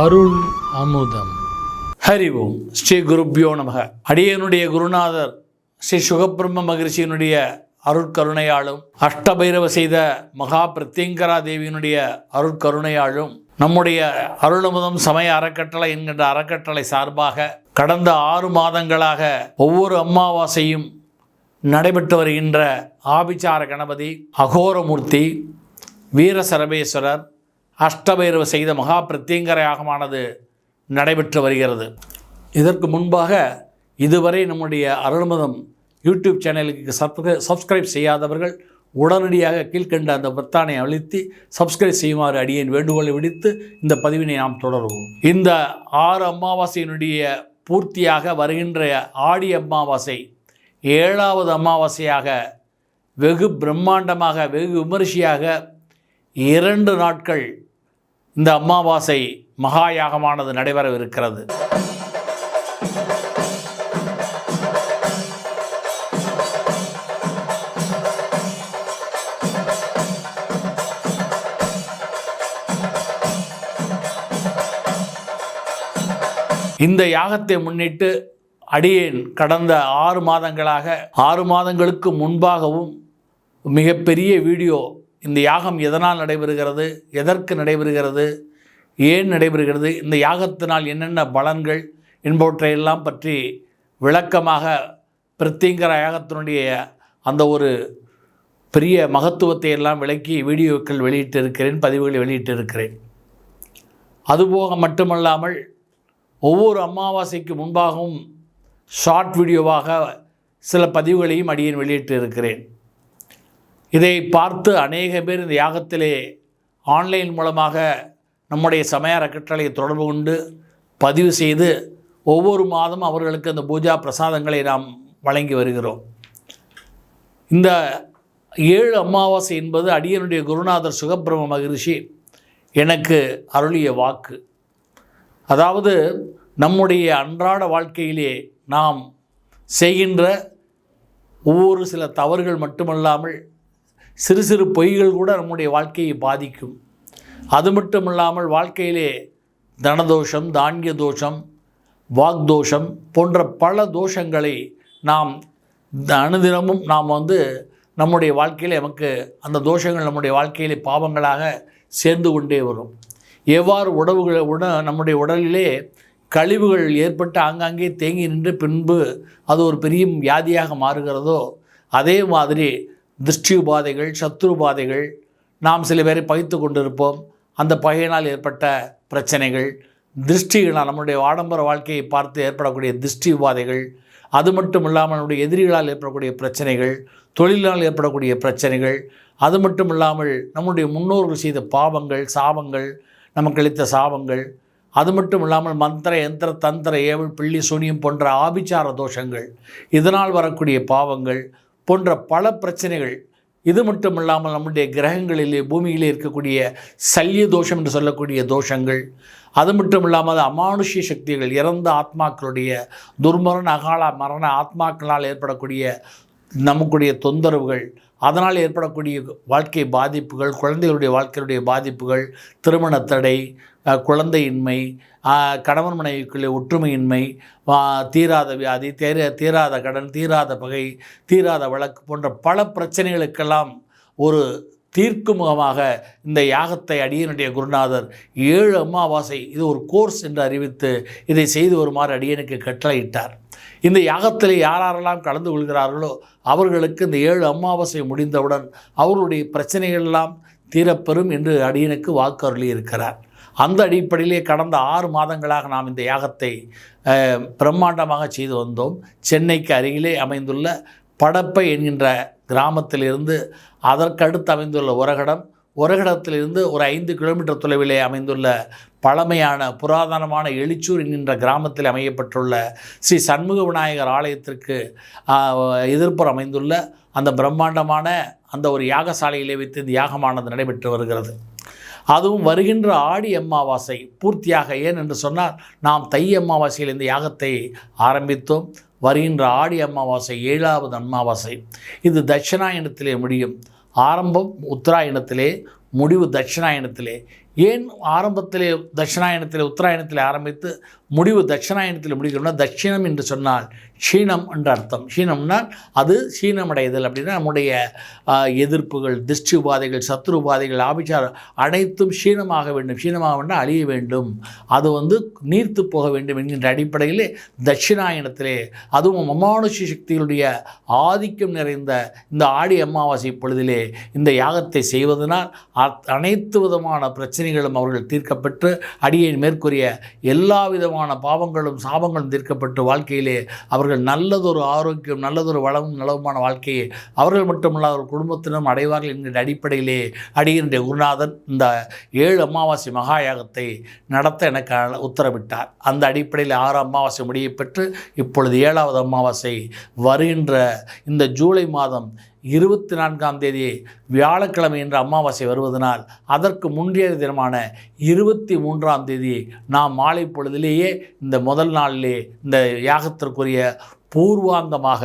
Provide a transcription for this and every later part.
அருள் அமுதம். ஹரி ஓம். ஸ்ரீ குருப்யோ நமக. அடியனுடைய குருநாதர் ஸ்ரீ சுகபிரம்ம மகிழ்ச்சியினுடைய அருட்கருணையாலும் அஷ்டபைரவ செய்த மகா பிரத்யங்கரா தேவியினுடைய அருட்கருணையாலும் நம்முடைய அருளமுதம் சமய அறக்கட்டளை என்கின்ற அறக்கட்டளை சார்பாக கடந்த ஆறு மாதங்களாக ஒவ்வொரு அமாவாசையும் நடைபெற்று வருகின்ற ஆபிச்சார கணபதி அகோரமூர்த்தி வீர சரபேஸ்வரர் அஷ்டபைரவ செய்த மகா பிரத்யங்கர யாகமானது நடைபெற்று வருகிறது. இதற்கு முன்பாக இதுவரை நம்முடைய அருள்மதம் யூடியூப் சேனலுக்கு சப்ஸ்கிரை சப்ஸ்கிரைப் செய்யாதவர்கள் உடனடியாக கீழ்கண்ட அந்த பொத்தானை அழுத்தி சப்ஸ்கிரைப் செய்யுமாறு அடியேன் வேண்டுகோளை விடுத்து இந்த பதிவினை நாம் தொடருவோம். இந்த ஆறு அமாவாசையினுடைய பூர்த்தியாக வருகின்ற ஆடி அமாவாசை ஏழாவது அமாவாசையாக வெகு பிரம்மாண்டமாக வெகு விமரிசையாக இரண்டு நாட்கள் இந்த அமாவாசை மகாயாகமானது நடைபெறவிருக்கிறது. இந்த யாகத்தை முன்னிட்டு அடியேன் கடந்த ஆறு மாதங்களாக ஆறு மாதங்களுக்கு முன்பாகவும் மிகப்பெரிய வீடியோ இந்த யாகம் எதனால் நடைபெறுகிறது? எதற்கு நடைபெறுகிறது? ஏன் நடைபெறுகிறது? இந்த யாகத்தினால் என்னென்ன பலன்கள்? என்பவற்றையெல்லாம் பற்றி விளக்கமாக பிரத்திங்கர யாகத்தினுடைய அந்த ஒரு பெரிய மகத்துவத்தை எல்லாம் விளக்கி வீடியோக்கள் வெளியிட்டிருக்கிறேன் பதிவுகளை வெளியிட்டு இருக்கிறேன் அதுபோக மட்டுமல்லாமல் ஒவ்வொரு அமாவாசைக்கு முன்பாகவும் ஷார்ட் வீடியோவாக சில பதிவுகளையும் அடியேன் வெளியிட்டு இருக்கிறேன் இதை பார்த்து அநேக பேர் இந்த யாகத்திலே ஆன்லைன் மூலமாக நம்முடைய சமய அறக்கட்டளையை தொடர்பு கொண்டு பதிவு செய்து ஒவ்வொரு மாதமும் அவர்களுக்கு அந்த பூஜா பிரசாதங்களை நாம் வழங்கி வருகிறோம். இந்த ஏழு அமாவாசை என்பது அடியனுடைய குருநாதர் சுகப்பிரம மகிழ்ச்சி எனக்கு அருளிய வாக்கு. அதாவது நம்முடைய அன்றாட வாழ்க்கையிலே நாம் செய்கின்ற ஒவ்வொரு சில தவறுகள் மட்டுமல்லாமல் சிறு சிறு பொய்கள் கூட நம்முடைய வாழ்க்கையை பாதிக்கும். அது மட்டும் இல்லாமல் வாழ்க்கையிலே தனதோஷம் தானிய தோஷம் வாக்தோஷம் போன்ற பல தோஷங்களை நாம் அனுதினமும் நாம் வந்து நம்முடைய வாழ்க்கையில் நமக்கு அந்த தோஷங்கள் நம்முடைய வாழ்க்கையிலே பாவங்களாக சேர்ந்து கொண்டே வரும். எவ்வாறு உணவுகள் உண நம்முடைய உடலிலே கழிவுகள் ஏற்பட்டு ஆங்காங்கே தேங்கி நின்று பின்பு அது ஒரு பெரிய வியாதியாக மாறுகிறதோ அதே மாதிரி திருஷ்டி உபாதைகள் சத்ரு உபாதைகள் நாம் சில பேரை பகித்து கொண்டிருப்போம். அந்த பகையினால் ஏற்பட்ட பிரச்சனைகள் திருஷ்டிகளால் நம்முடைய ஆடம்பர வாழ்க்கையை பார்த்து ஏற்படக்கூடிய திருஷ்டி உபாதைகள் அது மட்டும் இல்லாமல் நம்முடைய எதிரிகளால் ஏற்படக்கூடிய பிரச்சனைகள் தொழிலால் ஏற்படக்கூடிய பிரச்சனைகள் அது மட்டும் இல்லாமல் நம்முடைய முன்னோர்கள் செய்த பாவங்கள் சாபங்கள் நமக்கு அளித்த சாபங்கள் அது மட்டும் இல்லாமல் மந்திர யந்திர தந்திர ஏவல் பிள்ளி சூனியம் போன்ற ஆபிச்சார தோஷங்கள் இதனால் வரக்கூடிய பாவங்கள் போன்ற பல பிரச்சனைகள் இது மட்டும் இல்லாமல் நம்முடைய கிரகங்களிலே பூமியிலே இருக்கக்கூடிய சல்ய தோஷம் என்று சொல்லக்கூடிய தோஷங்கள் அது மட்டும் இல்லாமல் அமானுஷ்ய சக்திகள் இறந்த ஆத்மாக்களுடைய துர்மரண அகால மரண ஆத்மாக்களால் ஏற்படக்கூடிய நமக்குடைய தொந்தரவுகள் அதனால் ஏற்படக்கூடிய வாழ்க்கை பாதிப்புகள் குழந்தைகளுடைய வாழ்க்கையுடைய பாதிப்புகள் திருமண தடை குழந்தையின்மை கணவன் மனைவிக்குள்ளே ஒற்றுமையின்மை தீராத வியாதி தீர தீராத கடன் தீராத பகை தீராத வழக்கு போன்ற பல பிரச்சனைகளுக்கெல்லாம் ஒரு தீர்க்கு முகமாக இந்த யாகத்தை அடியனுடைய குருநாதர் ஏழு அமாவாசை இது ஒரு கோர்ஸ் என்று அறிவித்து இதை செய்து வருமாறு அடியனுக்கு கட்டளையிட்டார். இந்த யாகத்தில் யாரெல்லாம் கலந்து கொள்கிறார்களோ அவர்களுக்கு இந்த ஏழு அமாவாசை முடிந்தவுடன் அவர்களுடைய பிரச்சனைகள் எல்லாம் தீரப்பெறும் என்று அடியனுக்கு வாக்கு அருளி இருக்கிறார் அந்த அடிப்படையிலே கடந்த ஆறு மாதங்களாக நாம் இந்த யாகத்தை பிரம்மாண்டமாக செய்து வந்தோம். சென்னைக்கு அருகிலே அமைந்துள்ள படப்பை என்கின்ற கிராமத்திலிருந்து அதற்கடுத்து அமைந்துள்ள உரகடம் உரகடத்திலிருந்து ஒரு ஐந்து கிலோமீட்டர் தொலைவிலே அமைந்துள்ள பழமையான புராதனமான எழுச்சூர் என்கின்ற கிராமத்தில் அமையப்பட்டுள்ள ஸ்ரீ சண்முக விநாயகர் ஆலயத்திற்கு ஆஹ், எதிர்ப்புறம் அமைந்துள்ள அந்த பிரம்மாண்டமான அந்த ஒரு யாகசாலையிலே வைத்து இந்த யாகமானது நடைபெற்று வருகிறது. அதுவும் வருகின்ற ஆடி அமாவாசை பூர்த்தியாக ஏன் என்று சொன்னால் நாம் தை அமாவாசையில் இந்த யாகத்தை ஆரம்பித்தோம். வருகின்ற ஆடி அமாவாசை ஏழாவது அமாவாசை இது தட்சிணாயனத்திலே முடியும். ஆரம்பம் உத்தராயணத்திலே முடிவு தட்சிணாயனத்திலே. ஏன் ஆரம்பத்திலே தட்சிணாயனத்தில் உத்தராயணத்தில் ஆரம்பித்து முடிவு தட்சிணாயனத்தில் முடிக்கணும்னா தட்சிணம் என்று சொன்னால் க்ஷீணம் என்ற அர்த்தம். சீனம்னால் அது சீனமடைதல் அப்படின்னா நம்முடைய எதிர்ப்புகள் திருஷ்டி உபாதைகள் சத்ரு உபாதைகள் ஆபிச்சாரம் அனைத்தும் சீனமாக வேண்டும். சீனமாக வேண்டாம் அழிய வேண்டும். அது வந்து நீர்த்து போக வேண்டும் என்கின்ற அடிப்படையிலே தட்சிணாயனத்திலே அதுவும் மமானுஷ சக்திகளுடைய ஆதிக்கம் நிறைந்த இந்த ஆடி அமாவாசை பொழுதிலே இந்த யாகத்தை செய்வதனால் அத்- அனைத்து விதமான பிரச்சனை பிரச்சனைகளும் அவர்கள் தீர்க்கப்பட்டு அடியை மேற்கூறிய எல்லா விதமான பாவங்களும் சாபங்களும் தீர்க்கப்பட்டு வாழ்க்கையிலே அவர்கள் நல்லதொரு ஆரோக்கியம் நல்லதொரு வளமும் நலவுமான வாழ்க்கையை அவர்கள் மட்டுமல்ல அவர் குடும்பத்தினரும் அடைவார்கள் என்கிற அடிப்படையிலே அடிகின்ற குருநாதன் இந்த ஏழு அமாவாசை மகாயாகத்தை நடத்த எனக்கு உத்தரவிட்டார். அந்த அடிப்படையில் ஆறு அமாவாசை முடியை பெற்று இப்பொழுது ஏழாவது அமாவாசை வருகின்ற இந்த ஜூலை மாதம் இருபத்தி நான்காம் தேதி வியாழக்கிழமை என்ற அமாவாசை வருவதனால் அதற்கு முந்தைய தினமான இருபத்தி மூன்றாம் தேதி நாம் மாலை பொழுதிலேயே இந்த முதல் நாளிலே இந்த யாகத்திற்குரிய பூர்வாங்கமாக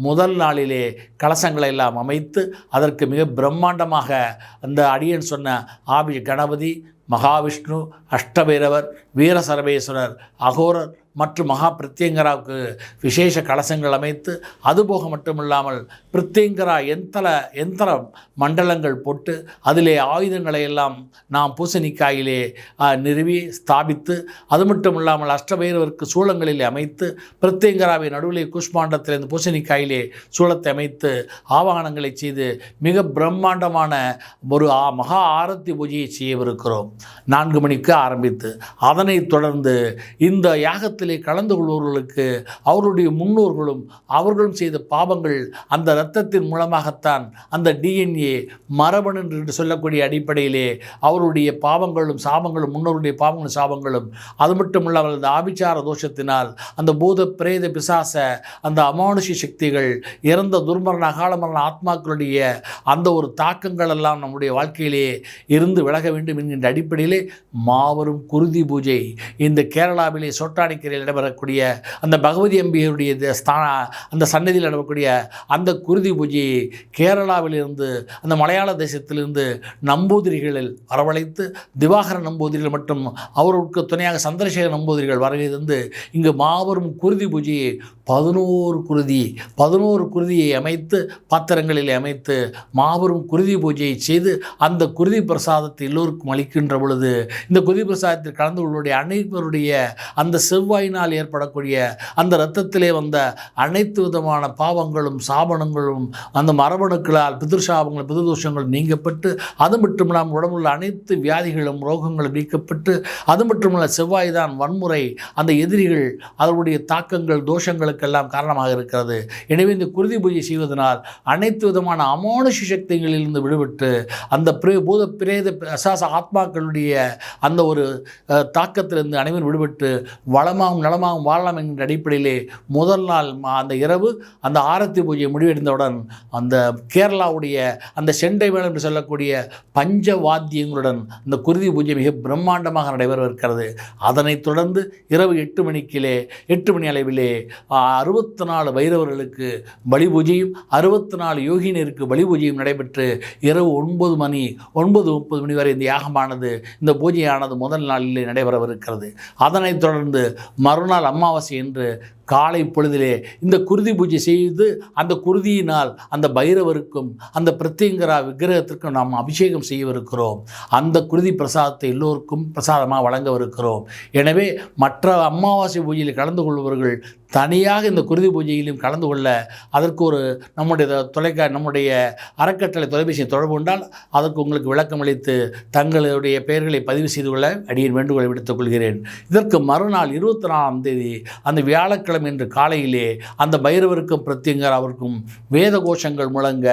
முதல் நாளிலே கலசங்களை எல்லாம் அமைத்து அதற்கு மிக பிரம்மாண்டமாக அந்த அடியன் சொன்ன ஆபி கணபதி மகாவிஷ்ணு அஷ்டபைரவர் வீரசரவேஸ்வரர் அகோரர் மற்றும் மகா பிரத்யங்கராவுக்கு விசேஷ கலசங்கள் அமைத்து அதுபோக மட்டுமில்லாமல் பிரத்யங்கரா எந்தல எந்திர மண்டலங்கள் போட்டு அதிலே ஆயுதங்களை எல்லாம் நாம் பூசணிக்காயிலே நிறுவி ஸ்தாபித்து அது மட்டும் இல்லாமல் அஷ்டபைரவருக்கு சூளங்களிலே அமைத்து பிரத்யங்கராவை நடுவிலே குஷ்மாண்டத்தில் பூசணிக்காயிலே சூளத்தை அமைத்து ஆவாகனங்களை செய்து மிக பிரம்மாண்டமான ஒரு ஆ- மகா ஆரத்தி பூஜையை செய்யவிருக்கிறோம். நான்கு மணிக்கு ஆரம்பித்து அதனைத் தொடர்ந்து இந்த யாகத்தில் கலந்து கொள்பவர்களுக்கு அவருடைய முன்னோர்களும் அவர்களும் செய்த பாவங்கள் அந்த இரத்தத்தின் மூலமாகத்தான் அந்த டிஎன்ஏ மரபணு என்று சொல்லக்கூடிய அடிப்படையிலே அவருடைய பாவங்களும் சாபங்களும் முன்னோருடைய பாவங்களும் சாபங்களும். அது மட்டும் இல்லாமல் அந்த ஆபிச்சார தோஷத்தினால் அந்த பூத பிரேத பிசாச அந்த அமானுஷ சக்திகள் இறந்த துர்மரண அகாலமரண ஆத்மாக்களுடைய அந்த ஒரு தாக்கங்கள் எல்லாம் நம்முடைய வாழ்க்கையிலே இருந்து விலக வேண்டும் என்கின்ற அடிப்படையிலே மாபெரும் குருதி பூஜை இந்த கேரளாவிலே சொட்டாணிக்கிற சோட்டானிக்கரையில் நடைபெறக்கூடிய அந்த பகவதி அம்பிகையுடைய ஸ்தான அந்த சன்னதியில் நடக்கக்கூடிய அந்த குருதி பூஜை கேரளாவிலிருந்து அந்த மலையாள தேசத்திலிருந்து நம்பூதிரிகளில் வரவழைத்து திவாகர நம்பூதிரிகள் மற்றும் அவருக்கு துணையாக சந்திரசேகர நம்பூதிரிகள் வருகை தந்து இங்கு மாபெரும் குருதி பூஜையை பதினோரு குருதி பதினோரு குருதியை அமைத்து பாத்திரங்களில் அமைத்து மாபெரும் குருதி பூஜையை செய்து அந்த குருதி பிரசாதத்தை எல்லோருக்கும் அளிக்கின்ற பொழுது இந்த குருதி பிரசாதத்தில் கலந்து கொள்ளுடைய அனைவருடைய அந்த செவ்வாயினால் ஏற்படக்கூடிய அந்த இரத்தத்திலே வந்த அனைத்து விதமான பாவங்களும் சாபனங்களும் அந்த மரபணுக்களால் பிதிர்சாபங்கள் பிதிர்தோஷங்கள் நீங்கப்பட்டு அது மட்டுமில்லாமல் உடம்புள்ள அனைத்து வியாதிகளும் ரோகங்களும் நீக்கப்பட்டு அது மட்டுமல்ல செவ்வாய் தான் வன்முறை அந்த எதிரிகள் அதனுடைய தாக்கங்கள் தோஷங்களுக்கு தோஷங்களுக்கெல்லாம் காரணமாக இருக்கிறது. எனவே இந்த குருதி பூஜை செய்வதனால் அனைத்து விதமான அமானுஷ சக்திகளிலிருந்து விடுபட்டு அந்த பிரே பூத பிரேத அசாச ஆத்மாக்களுடைய அந்த ஒரு தாக்கத்திலிருந்து அனைவரும் விடுபட்டு வளமாகவும் நலமாகவும் வாழலாம் என்கின்ற அடிப்படையிலே முதல் நாள் அந்த இரவு அந்த ஆரத்தி பூஜை முடிவடைந்தவுடன் அந்த கேரளாவுடைய அந்த செண்டை மேளம் என்று சொல்லக்கூடிய பஞ்ச வாத்தியங்களுடன் இந்த குருதி பூஜை மிக பிரம்மாண்டமாக நடைபெறவிருக்கிறது. அதனைத் தொடர்ந்து இரவு எட்டு மணிக்கிலே எட்டு மணி அளவிலே அறுபத்தி நாலு பைரவர்களுக்கு பலி பூஜையும் அறுபத்தி நாலு யோகினருக்கு பலி பூஜையும் நடைபெற்று இரவு ஒன்பது மணி ஒன்பது முப்பது மணி வரை இந்த யாகமானது இந்த பூஜையானது முதல் நாளிலே நடைபெறவிருக்கிறது. அதனைத் தொடர்ந்து மறுநாள் அமாவாசை என்று காலை பொழுதிலே இந்த குருதி பூஜை செய்து அந்த குருதியினால் அந்த பைரவருக்கும் அந்த பிரத்யங்கரா விக்கிரகத்திற்கும் நாம் அபிஷேகம் செய்யவிருக்கிறோம். அந்த குருதி பிரசாதத்தை எல்லோருக்கும் பிரசாதமாக வழங்கவிருக்கிறோம். எனவே மற்ற அமாவாசை பூஜையில் கலந்து கொள்பவர்கள் தனியாக இந்த குருதி பூஜையிலும் கலந்து கொள்ள அதற்கு ஒரு நம்முடைய தொலைக்கா நம்முடைய அறக்கட்டளை தொலைபேசியை தொடர்பு கொண்டால் அதற்கு உங்களுக்கு விளக்கம் அளித்து தங்களுடைய பெயர்களை பதிவு செய்து கொள்ள அடியின் வேண்டுகோளை விடுத்துக் கொள்கிறேன். இதற்கு மறுநாள் இருபத்தி நாலாம் தேதி அந்த வியாழக்கிழமை என்று காலையிலே அந்த பைரவருக்கும் பிரத்யங்கர் அவருக்கும் வேத கோஷங்கள் முழங்க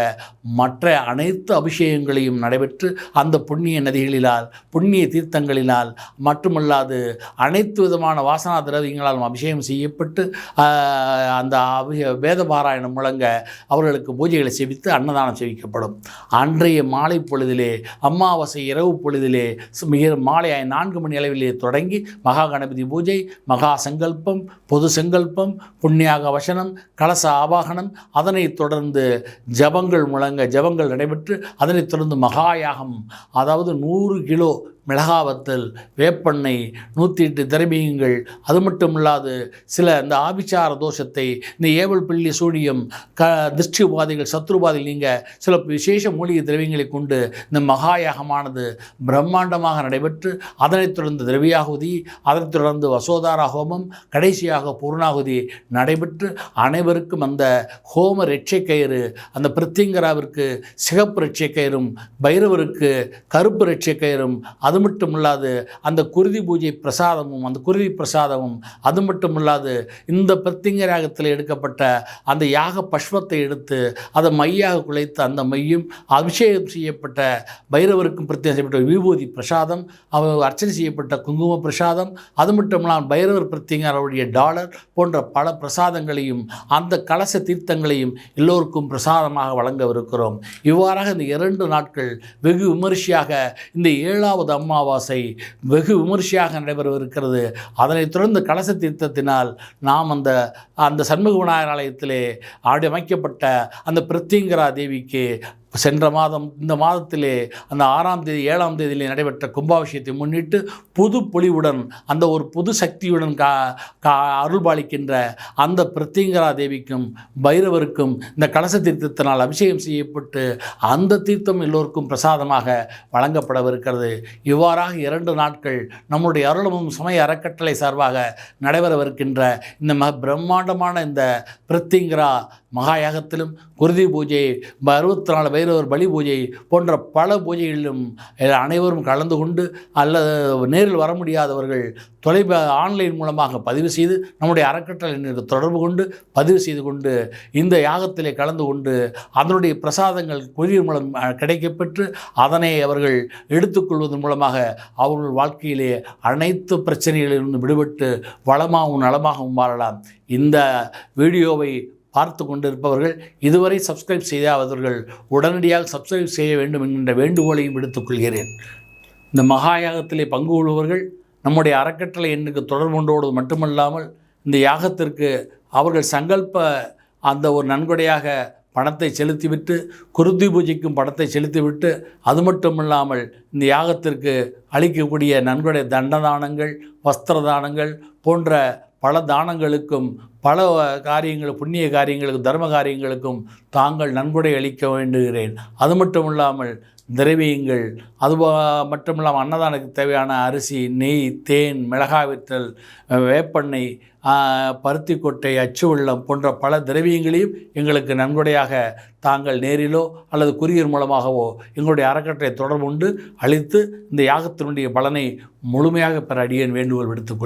மற்ற அனைத்து அபிஷேகங்களையும் நடைபெற்று அந்த புண்ணிய நதிகளினால் புண்ணிய தீர்த்தங்களினால் மட்டுமல்லாது அனைத்து விதமான வாசனா திரவியங்களாலும் அபிஷேகம் செய்யப்பட்டு அந்த அபிஷே வேத பாராயணம் முழங்க அவர்களுக்கு பூஜைகளை செவித்து அன்னதானம் செவிக்கப்படும் அன்றைய மாலை பொழுதிலே அமாவாசை இரவு பொழுதிலே மிக மாலை நான்கு மணி அளவிலே தொடங்கி மகா கணபதி பூஜை மகா சங்கல்பம் பொது சங்கல்பம் புண்ணியாக வசனம் கலச ஆவாகனம் அதனைத் தொடர்ந்து ஜபங்கள் முழங்க ஜபங்கள் நடைபெற்று அதனைத் தொடர்ந்து மகாயாகம் அதாவது நூறு கிலோ மிளகாவத்தல் வேப்பெண்ணெய் நூற்றி எட்டு திரவியங்கள். அது மட்டும் இல்லாது சில இந்த ஆபிச்சார தோஷத்தை இந்த ஏவல் பிள்ளி சூடியம் க திருஷ்டி உபாதைகள் சத்ருபாதைகள் நீங்கள் சில விசேஷ மூலிகை திரவியங்களை கொண்டு இந்த மகாயாகமானது பிரம்மாண்டமாக நடைபெற்று அதனைத் தொடர்ந்து திரவியாகுதி அதனைத் தொடர்ந்து வசோதாரா ஹோமம் கடைசியாக பூர்ணாகுதி நடைபெற்று அனைவருக்கும் அந்த ஹோம ரட்சை கயிறு அந்த பிரித்திங்கராவிற்கு சிகப்பு ரட்சை கயிறும் பைரவருக்கு கருப்பு ரெட்சை கயிறும் அது மட்டும் இல்லாது அந்த குருதி பூஜை பிரசாதமும் அந்த குருதி பிரசாதமும் அது மட்டும் இல்லாது இந்த பிரத்திங்கராகத்தில் எடுக்கப்பட்ட அந்த யாக பஷ்வத்தை எடுத்து அதை மையாக குலைத்து அந்த மையும் அபிஷேகம் செய்யப்பட்ட பைரவருக்கும் பிரத்யேகம் செய்யப்பட்ட விபூதி பிரசாதம் அவர் அர்ச்சனை செய்யப்பட்ட குங்கும பிரசாதம் அது மட்டும் இல்லாமல் பைரவர் பிரத்திங்கருடைய டாலர் போன்ற பல பிரசாதங்களையும் அந்த கலச தீர்த்தங்களையும் எல்லோருக்கும் பிரசாதமாக வழங்கவிருக்கிறோம். இவ்வாறாக இந்த இரண்டு நாட்கள் வெகு விமரிசையாக இந்த ஏழாவது அமாவாசை வெகு விமர்சையாக நடைபெறவிருக்கிறது. அதனைத் தொடர்ந்து கலச தீர்த்தத்தினால் நாம் அந்த அந்த சண்முக விநாயகர் ஆலயத்திலே ஆடி அமைக்கப்பட்ட அந்த பிரத்யங்கரா தேவிக்கு சென்ற மாதம் இந்த மாதத்திலே அந்த ஆறாம் தேதி ஏழாம் தேதியிலே நடைபெற்ற கும்பாபிஷேகத்தை முன்னிட்டு புது பொலிவுடன் அந்த ஒரு புது சக்தியுடன் கா கா அருள்பாலிக்கின்ற அந்த பிரத்யங்கரா தேவிக்கும் பைரவருக்கும் இந்த கலச தீர்த்தத்தினால் அபிஷேகம் செய்யப்பட்டு அந்த தீர்த்தம் எல்லோருக்கும் பிரசாதமாக வழங்கப்படவிருக்கிறது. இவ்வாறாக இரண்டு நாட்கள் நம்முடைய அருளமும் சமய அறக்கட்டளை சார்பாக நடைபெறவிருக்கின்ற இந்த ம பிரம்மாண்டமான இந்த பிரத்திங்கரா மகாயாகத்திலும் குருதி பூஜை அறுபத்தி நாலு பைரவர் பலி பூஜை போன்ற பல பூஜைகளிலும் அனைவரும் கலந்து கொண்டு அல்லது நேரில் வர முடியாதவர்கள் தொலைப ஆன்லைன் மூலமாக பதிவு செய்து நம்முடைய அறக்கட்டளை தொடர்பு கொண்டு பதிவு செய்து கொண்டு இந்த யாகத்திலே கலந்து கொண்டு அதனுடைய பிரசாதங்கள் கொரியர் மூலம் கிடைக்கப்பெற்று அதனை அவர்கள் எடுத்துக்கொள்வதன் மூலமாக அவர்கள் வாழ்க்கையிலே அனைத்து பிரச்சனைகளிலிருந்து விடுபட்டு வளமாகவும் நலமாகவும் வாழலாம். இந்த வீடியோவை பார்த்து கொண்டிருப்பவர்கள் இதுவரை சப்ஸ்கிரைப் செய்யாதவர்கள் உடனடியாக சப்ஸ்கிரைப் செய்ய வேண்டும் என்கின்ற வேண்டுகோளையும் எடுத்துக்கொள்கிறேன் இந்த மகாயாகத்திலே பங்கு கொள்பவர்கள் நம்முடைய அறக்கட்டளை எண்ணுக்கு தொடர்பு கொண்டோடு மட்டுமல்லாமல் இந்த யாகத்திற்கு அவர்கள் சங்கல்ப அந்த ஒரு நன்கொடையாக பணத்தை செலுத்திவிட்டு குருதி பூஜைக்கும் பணத்தை செலுத்திவிட்டு அது மட்டும் இல்லாமல் இந்த யாகத்திற்கு அளிக்கக்கூடிய நன்கொடை தண்டதானங்கள் வஸ்திர தானங்கள் போன்ற பல தானங்களுக்கும் பல காரியங்கள் புண்ணிய காரியங்களுக்கும் தர்ம காரியங்களுக்கும் தாங்கள் நன்கொடை அளிக்க வேண்டுகிறேன். அது மட்டும் இல்லாமல் திரவியங்கள் அது மட்டுமில்லாமல் மட்டும் இல்லாமல் தேவையான அரிசி நெய் தேன் மிளகாய் விற்றல் வேப்பெண்ணெய் பருத்தி கொட்டை அச்சு வெள்ளம் போன்ற பல திரவியங்களையும் எங்களுக்கு நன்கொடையாக தாங்கள் நேரிலோ அல்லது குரியர் மூலமாகவோ எங்களுடைய அறக்கட்டளை தொடர்பு கொண்டு அளித்து இந்த யாகத்தினுடைய பலனை முழுமையாக பெற அடியேன் வேண்டுகோள் விடுத்துக்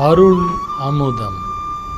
அருள் அமுதம்.